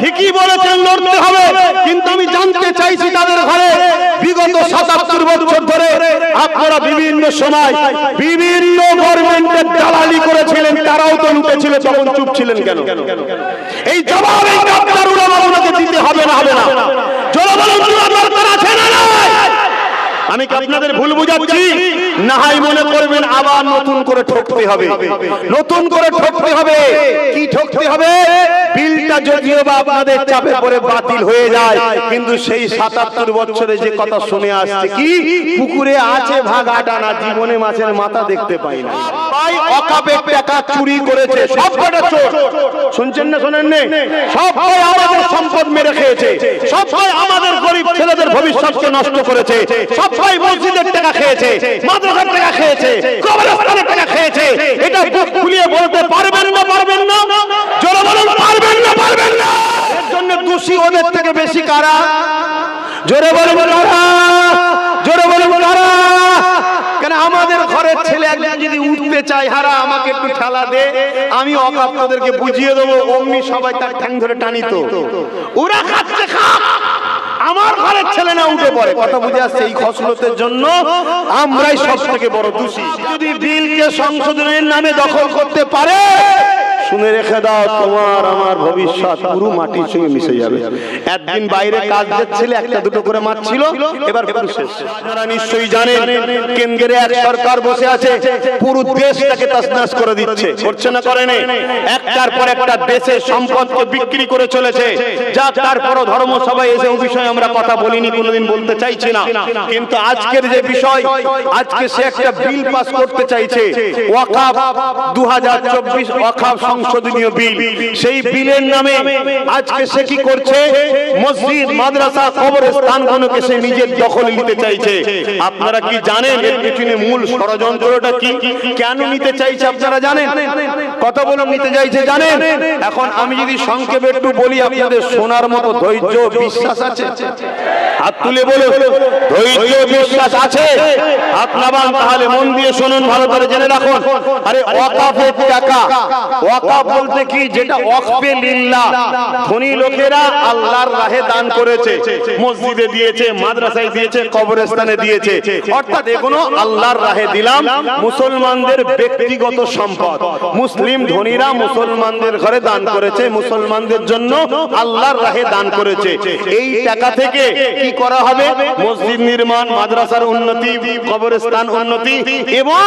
ঠিকই বলেছেন, লড়তে হবে। কিন্তু আমি জানতে চাইছি তাদের ঘরে বিগত সাতাত্তর বছর ধরে আপনারা বিভিন্ন সময় বিভিন্ন গভর্নমেন্টের দালালি করেছিলেন, তারাও তো লুটেছিল, তখন চুপ ছিলেন কেন? এই জবাব এই হবে না হবে না চলো বলুন তোমার দরকার আছে না নাই? আমি কি আপনাদের ভুল বুঝাচ্ছি? নাহাই মনে করবেন আবার নতুন করে ঠকতে হবে। নতুন করে ঠকতে হবে। কি ঠকতে হবে? বিলটা যদিও বা আপনাদের চাপে পড়ে বাতিল হয়ে যায় কিন্তু সেই সাতাত্তর বছরে যে কথা শুনে আসছে কি? পুকুরে আছে ভাগ আটানা জীবনে মাছের মাথা দেখতে পাই না। ভাই অকাপে টাকা চুরি করেছে সব কটা চোর শুনছেন না শোনেন নে? সব আমাদের সম্পদ মেরে খেয়েছে। সব আমাদের গরিব ছেলেদের ভবিষ্যৎকে নষ্ট করেছে সব ভাই মসজিদের টাকা খেয়েছে, মাদ্রাসার টাকা খেয়েছে, কবরস্থানের টাকা খেয়েছে। এটা বুক খুলিয়ে বলতে পারবেন না পারবেন না? জোরে বলুন, পারবেন না পারবেন না? এর জন্য দোষী ওদের থেকে বেশি কারা? জোরে বলুন, কারা? জোরে বলুন, কারা? কেন আমাদের ঘরের ছেলে একজন যদি উঠতে চায়, হারা, আমাকে একটু ঠেলা দে। আমি অকাপ তোদেরকে বুঝিয়ে দেবো, অমনি সবাই তার ঠ্যাং ধরে টানিত। ওরা খাচ্ছে খাক। আমার ঘরের ছেলে না উঠে পড়ে। কথা বুঝে আসছে এই খসলতের জন্য? আমরাই সব থেকে বড় দোষী। যদি বিলকে সংশোধনের নামে দখল করতে পারে শুনে রেখে দাও, তোমার আমার ভবিষ্যৎ পুরো মাটির সঙ্গে মিশে যাবে। একদিন বাইরে কাজ যাচ্ছিলে একটা দুটো করে মাছ ছিল, এবার পুরো শেষ। আপনারা নিশ্চয়ই জানেন কেন্দ্রে এক সরকার বসে আছে, পুরো দেশটাকে তসনাস করে দিচ্ছে। করছে না, করে নেই? একটার পর একটা দেশের সম্পদকে বিক্রি করে চলেছে। যা তারপরও ধর্মসভায় এসে ওই বিষয়ে আমরা কথা বলিনি, কোনোদিন বলতে চাইছি না। কিন্তু আজকের যে বিষয়, আজকে সে একটা বিল পাস করতে চাইছে। ওয়াকাফ দু হাজার চব্বিশ ওয়াকাফ সংশোধনীয় বিল। সেই বিলের নামে আজকে সে কি করছে? মসজিদ মাদ্রাসা কবরস্থানগুলোকে সে নিজের দখলে নিতে চাইছে। আপনারা কি জানেন এর পিছনে মূল ষড়যন্ত্রটা কি? কেন নিতে চাইছে আপনারা জানেন? কত বলুন নিতে চাইছে জানেন? এখন আমি যদি সংক্ষেপে একটু বলি আপনাদের শোনার মতো ধৈর্য বিশ্বাস আছে। হাত তুলে বলুন, ধৈর্য, বিশ্বাস আছে? আপনারা তাহলে মন দিয়ে শুনুন, ভালো করে জেনে রাখুন। আরে ওয়াকাফের টাকা। ওয়াকাফ বলতে কি? যেটা ওয়াকফে লিল্লাহ। ধনী লোকেরা আল্লাহর রাহে দান করেছে, মসজিদে দিয়েছে, মাদ্রাসায় দিয়েছে, কবরস্থানে দিয়েছে। অর্থাৎ এগুলো আল্লাহর রাহে দিলাম, মুসলমানদের ব্যক্তিগত সম্পদ। মুসলিম ধনীরা মুসলমানদের ঘরে দান করেছে, মুসলমানদের জন্য আল্লাহর রাহে দান করেছে। এই টাকা থেকে কি করা হবে। মসজিদ নির্মাণ মাদ্রাসার উন্নতি কবরস্থান উন্নতি এবং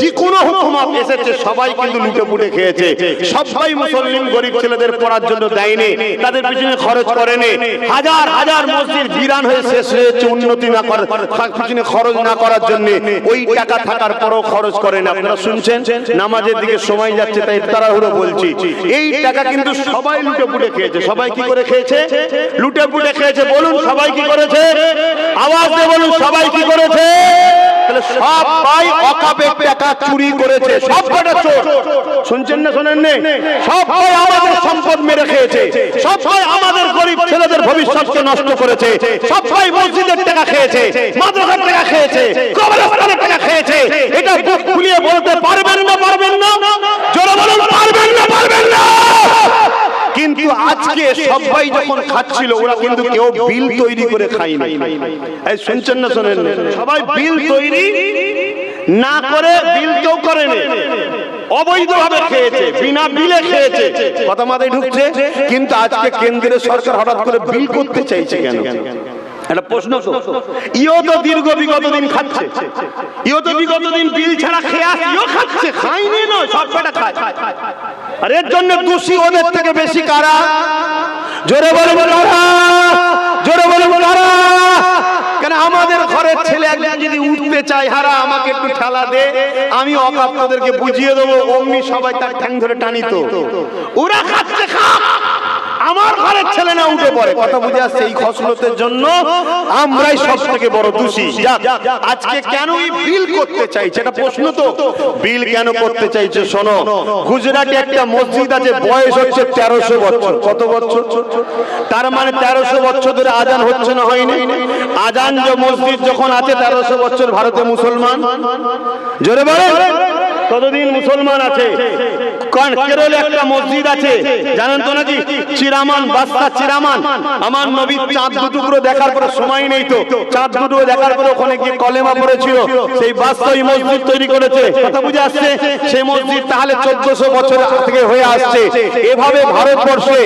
যে কোনো হুকুমত এসেছে, সবাই কিন্তু লুটে পুটে খেয়েছে। সবাই মুসলিম গরিব ছেলেদের পড়ার জন্য দেয়নি, তাদের পিছনে খরচ করেনি। হাজার হাজার মসজিদ বিরান হয়ে শেষ হয়েছে, উন্নতি না করার পিছনে খরচ না করার জন্য। ওই টাকা থাকার পরও খরচ করেন। আপনারা শুনছেন? নামাজের দিকে সময় যাচ্ছে, তাই তাড়াহুড়ো বলছি। এই টাকা কিন্তু সবাই লুটে পুটে খেয়েছে। সবাই কি করে খেয়েছে? লুটে পুটে খেয়েছে। বলুন, সবাই কি করেছে? আওয়াজ দিয়ে বলুন, সবাই কি করেছে? সব ভাই অকাপে টাকা চুরি করেছে সব কটা চোর। শুনছেন না শোনেন নেই সব ভাই আমাদের সম্পদ মেরে খেয়েছে। সব ভাই আমাদের গরিব ছেলেদের ভবিষ্যৎকে নষ্ট করেছে। সব ভাই মসজিদের টাকা খেয়েছে। মাদ্রাসার টাকা খেয়েছে। কবরস্থানের টাকা খেয়েছে। এটা বুক খুলিয়ে বলতে সবাই যখন খাচ্ছিল ওরা কিন্তু কেউ বিল তৈরি করে খায়নি। এই শুনছেন না শোনেন? সবাই বিল তৈরি না করে বিল কেউ করেনি। অবৈধভাবে খেয়েছে বিনা বিলে খেয়েছে। কথা মাথায় ঢুকছে কিন্তু আজকে কেন্দ্রের সরকার হঠাৎ করে বিল করতে চাইছে কেন? প্রশ্ন তো। ইও তো দীর্ঘ বিগত দিন খাচ্ছে। ইও তো বিগত দিন বিল ছাড়া খেয়ে ইও খাচ্ছে। খাইনি নয় সব পেটা খায়। আর এর জন্য দোষী ওদের থেকে বেশি কারা? জোরে বলে জোরে বলে কেন আমাদের ঘরের ছেলে একজন যদি উঠতে চায় হারা আমাকে একটু ঠেলা দে। আমি অকাপ তাদেরকে বুঝিয়ে দেবো। অমনি সবাই তার ঠ্যাং ধরে টানিত। ওরা খাচ্ছে খাক। আমার ঘরের ছেলে না উঠে পড়ে। কথা বুঝে আসছে এই খসলতের জন্য? আমরাই সব থেকে বড় দোষী। আজকে কেন এই বিল করতে চাইছে? এটা প্রশ্ন তো। বিল কেন করতে চাইছে শোনো। গুজরাটে একটা মসজিদ আছে, বয়স হচ্ছে তেরোশো বছর। কত বছর? তার মানে তেরোশো বছর ধরে আজান হচ্ছে না হয়নি? আজান যে মসজিদ যখন আছে, তেরোশো বছর ভারতে মুসলমান? জোরে বলে কতদিন মুসলমান আছে? কারণ কেরলে একটা মসজিদ আছে। জানেন তো নাকি? চিরামান, বাস্তা চিরামান। আমার নবী চাঁদ দেখার পরে সময় নেই তো। চাঁদ দেখার পরে ওখানে গিয়ে কলেমা পড়েছিল। সেই মসজিদ তৈরি করেছে। কথা বুঝে আসছে? সেই মসজিদ তাহলে চোদ্দশো বছর থেকে হয়ে আসছে। এভাবে ভারতবর্ষে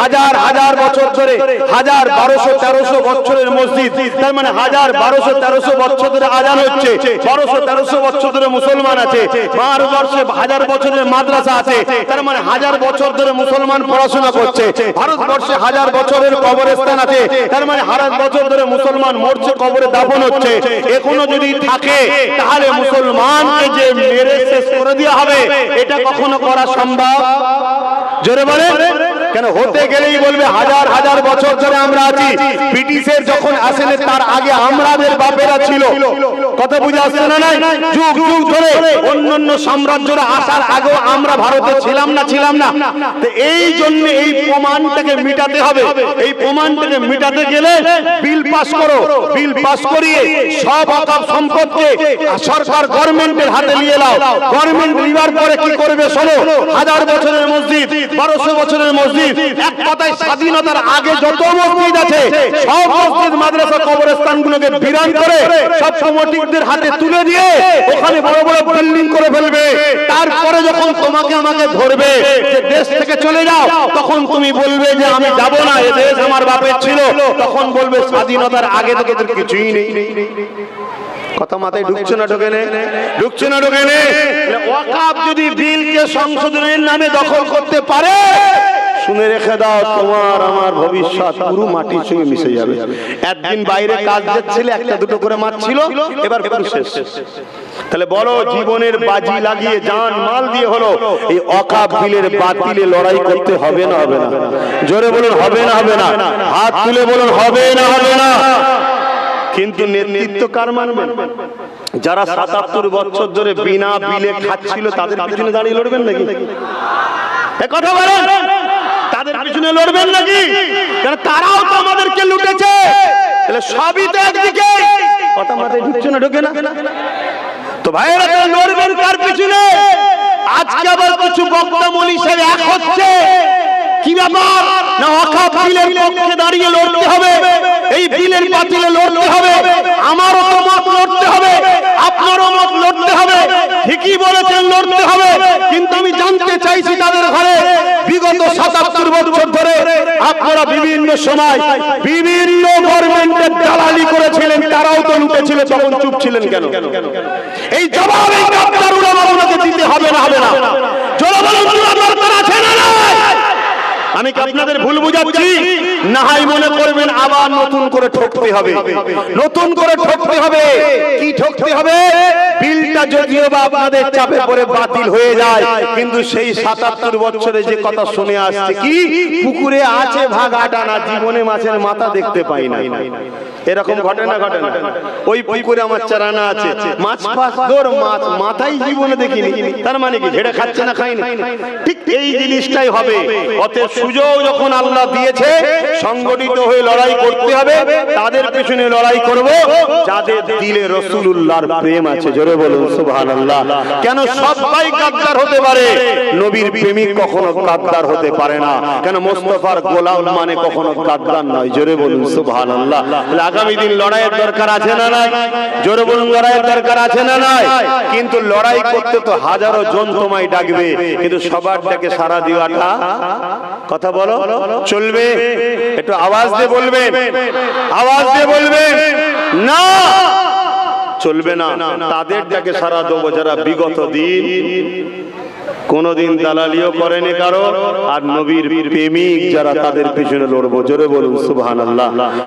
হাজার হাজার বছর ধরে, হাজার বারোশো, তেরোশো বছরের মসজিদ, তার মানে হাজার বারোশো, তেরোশো বছর ধরে আজান হচ্ছে, বারোশো, তেরোশো বছর ধরে মুসলমান আছে। ভারতবর্ষে হাজার বছরের মাদ্রাসা আছে, তার মানে হাজার বছর ধরে মুসলমান পড়াশোনা করছে, ভারতবর্ষে হাজার বছরের কবরস্থান আছে, তার মানে হাজার বছর ধরে মুসলমান মরছে, কবরে দাফন হচ্ছে, এখনও যদি থাকে, তাহলে মুসলমান যে মেরে শেষ করে দেওয়া হবে, এটা কখনো করা সম্ভব? জোরে বলে কেন হতে গেলেই বলবে হাজার হাজার বছর ধরে আমরা আছি। ব্রিটিশের যখন আসেন, তার আগে আমাদের বাপেরা ছিল। কথা বুঝে আসছে না নাই? যুগ যুগ ধরে অন্যান্য সাম্রাজ্যরা আসার আগেও আমরা ভারতে ছিলাম না ছিলাম না। তো এই জন্য এই প্রমাণটাকে মিটাতে হবে। এই প্রমাণটাকে মিটাতে গেলে বিল পাস করো। বিল পাস করিয়ে সব অকাপ সম্পদকে সরকার গভর্নমেন্টের হাতে নিয়ে নাও। গভর্নমেন্ট নিবার পরে কি করবে শোনো? হাজার বছরের মসজিদ বারোশো বছরের মসজিদ, এক কথায় স্বাধীনতার আগে যত মসজিদ আছে, সব মসজিদ মাদ্রাসা কবরস্থান গুলোকে বিরান করে সব কমিটিদের হাতে তুলে দিয়ে ওখানে বড় বড় বিল্ডিং করে ফেলবে। তারপরে যখন তোমাকে আমাকে ধরবে, যে দেশ থেকে চলে যাও, তখন তুমি বলবে যে আমি যাব না, এ দেশ আমার বাপের ছিল। তখন বলবে স্বাধীনতার আগে থেকে কিছুই নেই। কথা মাথায় ঢুকছে না ঢোকে ঢুকছে না ঢোকে ওয়াকাব যদি বিলকে সংশোধনের নামে দখল করতে পারে শুনে রেখে দাও তোমার আমার ভবিষ্যৎ পুরো মাটির সঙ্গে মিশে যাবে। একদিন বাইরে কাজ যাচ্ছিলে একটা দুটো করে মাছ ছিল এবার শেষ। তাহলে বলো জীবনের বাজি লাগিয়ে জান মাল দিয়ে হলো এই অকাপ বিলের বাতিলে লড়াই করতে হবে না হবে না। জোরে বলুন হবে না হবে না। হাত তুলে বলুন হবে না হবে না। কিন্তু নেতৃত্ব কার মানবেন যারা সাতাত্তর বছর ধরে বিনা বিলে খাচ্ছিল, তাদের পিছনে দাঁড়িয়ে লড়বেন নাকি? কথা বলেন, তাদের পিছনে লড়বেন নাকি? কারণ তারাও তো আমাদেরকে লুটেছে? তাহলে সবই তো একদিকে। কথা মাথায় ঢুকছে না, ঢোকে না? তো ভাইয়েরা তারা লড়বেন কার পিছনে? আজকে আবার কিছু বক্তা মনীষের এক হচ্ছে কি ব্যাপার? না অখাপ বিলের পক্ষে দাঁড়িয়ে লড়তে হবে। এই বিলের বাতিলে লড়তে হবে। আমারও তো মত লড়তে হবে। আপনারও মত লড়তে হবে। ঠিকই বলেছেন, লড়তে হবে। কিন্তু আমি জানতে চাইছি তাদের ঘরে বিগত সাতাত্তর বছর ধরে আপনারা বিভিন্ন সময় বিভিন্ন গভর্নমেন্টের দালালি করেছিলেন, তারাও তো লুটেছিল, তখন চুপ ছিলেন কেন? এই জবাব এই ডাক্তার উলামাগুলোকে দিতে হবে না হবে না। জনগণ দরকার আছে না? আমি কি আপনাদের ভুল বুঝাচ্ছি? নাহাই মনে করবেন আবার নতুন করে ঠকতে হবে। নতুন করে ঠকতে হবে। কি ঠকতে হবে? বিলটা যদিও বা আপনাদের চাপে পড়ে বাতিল হয়ে যায়, কিন্তু সেই সাতাত্তর বছরে যে কথা শুনে আসছে, কি? পুকুরে আছে ভাগ আটানা জীবনে মাছের মাথা দেখতে পাই না এরকম ঘটে না ঘটে না। ওই পুকুরে আমার চারানা আছে। মাছ ফাছ দৌড় মাছ মাথায় জীবনে দেখিনি। তার মানে কি? ঝেড়ে খাচ্ছে না খাইনি ঠিক এই জিনিসটাই হবে। অতএব সুযোগ যখন আল্লাহ দিয়েছে, সংগঠিত হয়ে লড়াই করতে হবে। তাদের পেছনে লড়াই করব। যাদের দিলে রসুলুল্লাহর প্রেম আছে জোরে বলুন, সুবহানাল্লাহ। কেন সবাই গাদ্দার হতে পারে? নবীর প্রেমিক কখনো গাদ্দার হতে পারে না। কেন মোস্তফার গোলাম মানে কখনো গাদ্দার নয়? জোরে বলুন, সুবহানাল্লাহ। তাহলে আগামী দিন লড়াইয়ের দরকার আছে না নাই? জোরে বলুন, লড়াইয়ের দরকার আছে না নাই? কিন্তু লড়াই করতে তো হাজারো জন তোমায় ডাকবে, কিন্তু সবার ডাকে সারা দেওয়াটা কথা বলো, চলবে? একটু আওয়াজ দিয়ে বলবেন, আওয়াজ দিয়ে বলবেন, না! চলবে না। তাদের ডাকে সারা দেবো যারা বিগত দিন। কোনদিন দালালিও করেনি কারও। আর নবীর প্রেমিক যারা তাদের পিছনে লড়বো। জোরে বলুন, সুবহানাল্লাহ।